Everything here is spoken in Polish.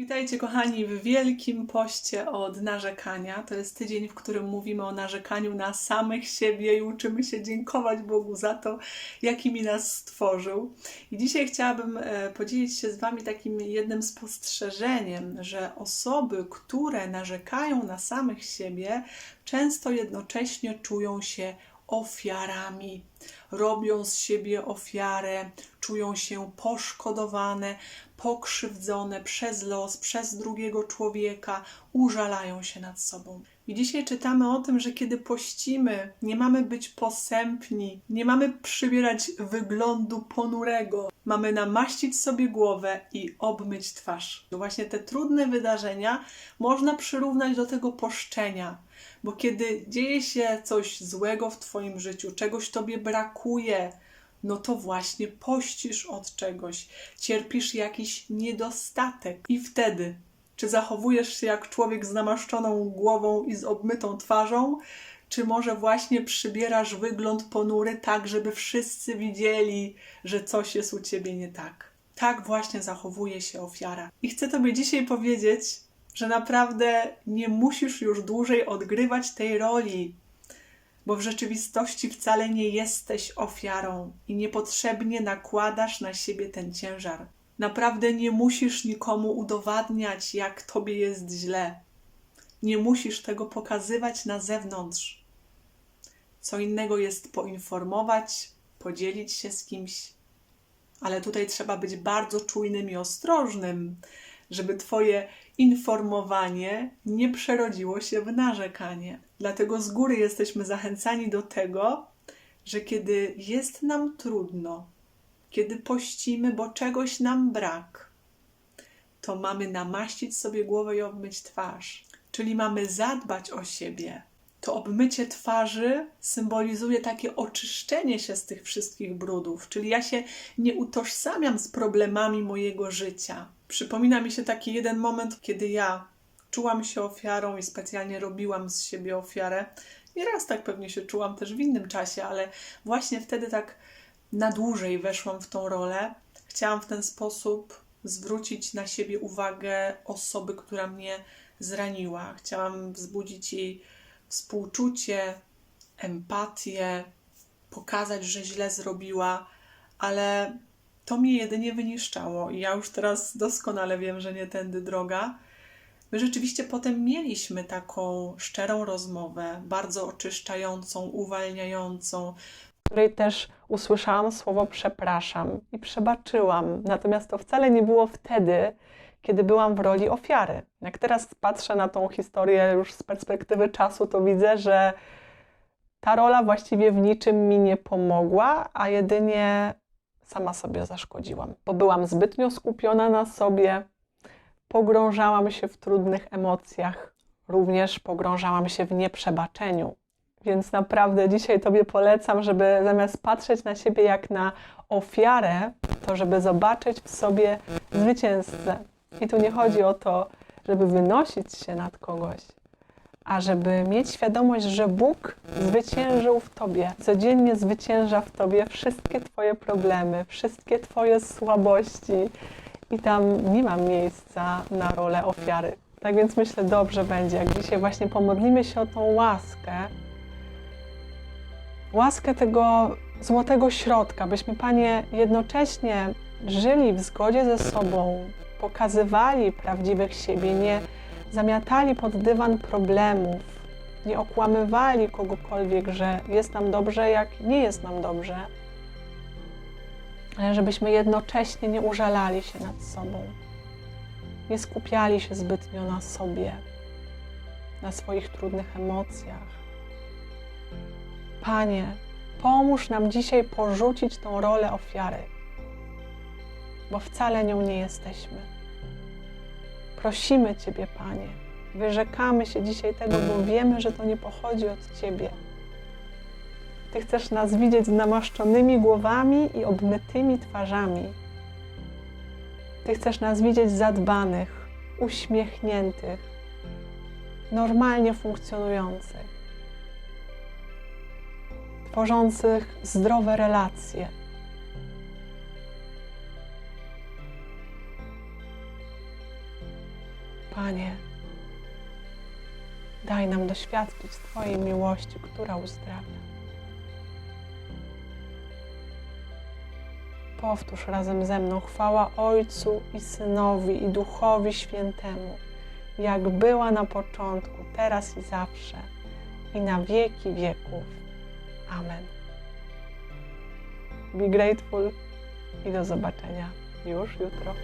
Witajcie kochani w Wielkim Poście od narzekania. To jest tydzień, w którym mówimy o narzekaniu na samych siebie i uczymy się dziękować Bogu za to, jakimi nas stworzył. I dzisiaj chciałabym e, podzielić się z Wami takim jednym spostrzeżeniem, że osoby, które narzekają na samych siebie, często jednocześnie czują się ofiarami. Robią z siebie ofiarę, czują się poszkodowane, pokrzywdzone przez los, przez drugiego człowieka, użalają się nad sobą. I dzisiaj czytamy o tym, że kiedy pościmy, nie mamy być posępni, nie mamy przybierać wyglądu ponurego, mamy namaścić sobie głowę i obmyć twarz. Właśnie te trudne wydarzenia można przyrównać do tego poszczenia bo kiedy dzieje się coś złego w Twoim życiu, czegoś Tobie brakuje, no to właśnie pościsz od czegoś, cierpisz jakiś niedostatek. I wtedy, czy zachowujesz się jak człowiek z namaszczoną głową i z obmytą twarzą, czy może właśnie przybierasz wygląd ponury tak, żeby wszyscy widzieli, że coś jest u ciebie nie tak. Tak właśnie zachowuje się ofiara. I chcę Tobie dzisiaj powiedzieć, że naprawdę nie musisz już dłużej odgrywać tej roli, bo w rzeczywistości wcale nie jesteś ofiarą i niepotrzebnie nakładasz na siebie ten ciężar. Naprawdę nie musisz nikomu udowadniać, jak tobie jest źle. Nie musisz tego pokazywać na zewnątrz. Co innego jest poinformować, podzielić się z kimś, ale tutaj trzeba być bardzo czujnym i ostrożnym, żeby Twoje informowanie nie przerodziło się w narzekanie. Dlatego z góry jesteśmy zachęcani do tego, że kiedy jest nam trudno, kiedy pościmy, bo czegoś nam brak, to mamy namaścić sobie głowę i obmyć twarz. Czyli mamy zadbać o siebie. To obmycie twarzy symbolizuje takie oczyszczenie się z tych wszystkich brudów, czyli ja się nie utożsamiam z problemami mojego życia Przypomina mi się taki jeden moment, kiedy ja czułam się ofiarą i specjalnie robiłam z siebie ofiarę. I raz tak pewnie się czułam też w innym czasie, ale właśnie wtedy tak na dłużej weszłam w tą rolę. Chciałam w ten sposób zwrócić na siebie uwagę osoby, która mnie zraniła. Chciałam wzbudzić jej współczucie, empatię, pokazać, że źle zrobiła, ale to mnie jedynie wyniszczało i ja już teraz doskonale wiem, że nie tędy droga. My rzeczywiście potem mieliśmy taką szczerą rozmowę, bardzo oczyszczającą, uwalniającą, w której też usłyszałam słowo przepraszam i przebaczyłam. Natomiast to wcale nie było wtedy, kiedy byłam w roli ofiary. Jak teraz patrzę na tą historię już z perspektywy czasu, to widzę, że ta rola właściwie w niczym mi nie pomogła, a jedynie sama sobie zaszkodziłam, bo byłam zbytnio skupiona na sobie, pogrążałam się w trudnych emocjach, również pogrążałam się w nieprzebaczeniu. Więc naprawdę dzisiaj Tobie polecam, żeby zamiast patrzeć na siebie jak na ofiarę, to żeby zobaczyć w sobie zwycięzcę. I tu nie chodzi o to, żeby wynosić się nad kogoś, a żeby mieć świadomość, że Bóg zwyciężył w Tobie, codziennie zwycięża w Tobie wszystkie Twoje problemy, wszystkie Twoje słabości i tam nie ma miejsca na rolę ofiary. Tak więc myślę, dobrze będzie, jak dzisiaj właśnie pomodlimy się o tą łaskę, łaskę tego złotego środka, byśmy, Panie, jednocześnie żyli w zgodzie ze sobą, pokazywali prawdziwych siebie, nie zamiatali pod dywan problemów, nie okłamywali kogokolwiek, że jest nam dobrze, jak nie jest nam dobrze, ale żebyśmy jednocześnie nie użalali się nad sobą, nie skupiali się zbytnio na sobie, na swoich trudnych emocjach. Panie, pomóż nam dzisiaj porzucić tą rolę ofiary, bo wcale nią nie jesteśmy. Prosimy Ciebie, Panie, wyrzekamy się dzisiaj tego, bo wiemy, że to nie pochodzi od Ciebie. Ty chcesz nas widzieć z namaszczonymi głowami i obmytymi twarzami. Ty chcesz nas widzieć zadbanych, uśmiechniętych, normalnie funkcjonujących, tworzących zdrowe relacje Panie, daj nam doświadczyć Twojej miłości, która uzdrawia. Powtórz razem ze mną chwała Ojcu i Synowi i Duchowi Świętemu, jak była na początku, teraz i zawsze, i na wieki wieków. Amen. Be grateful i do zobaczenia już jutro.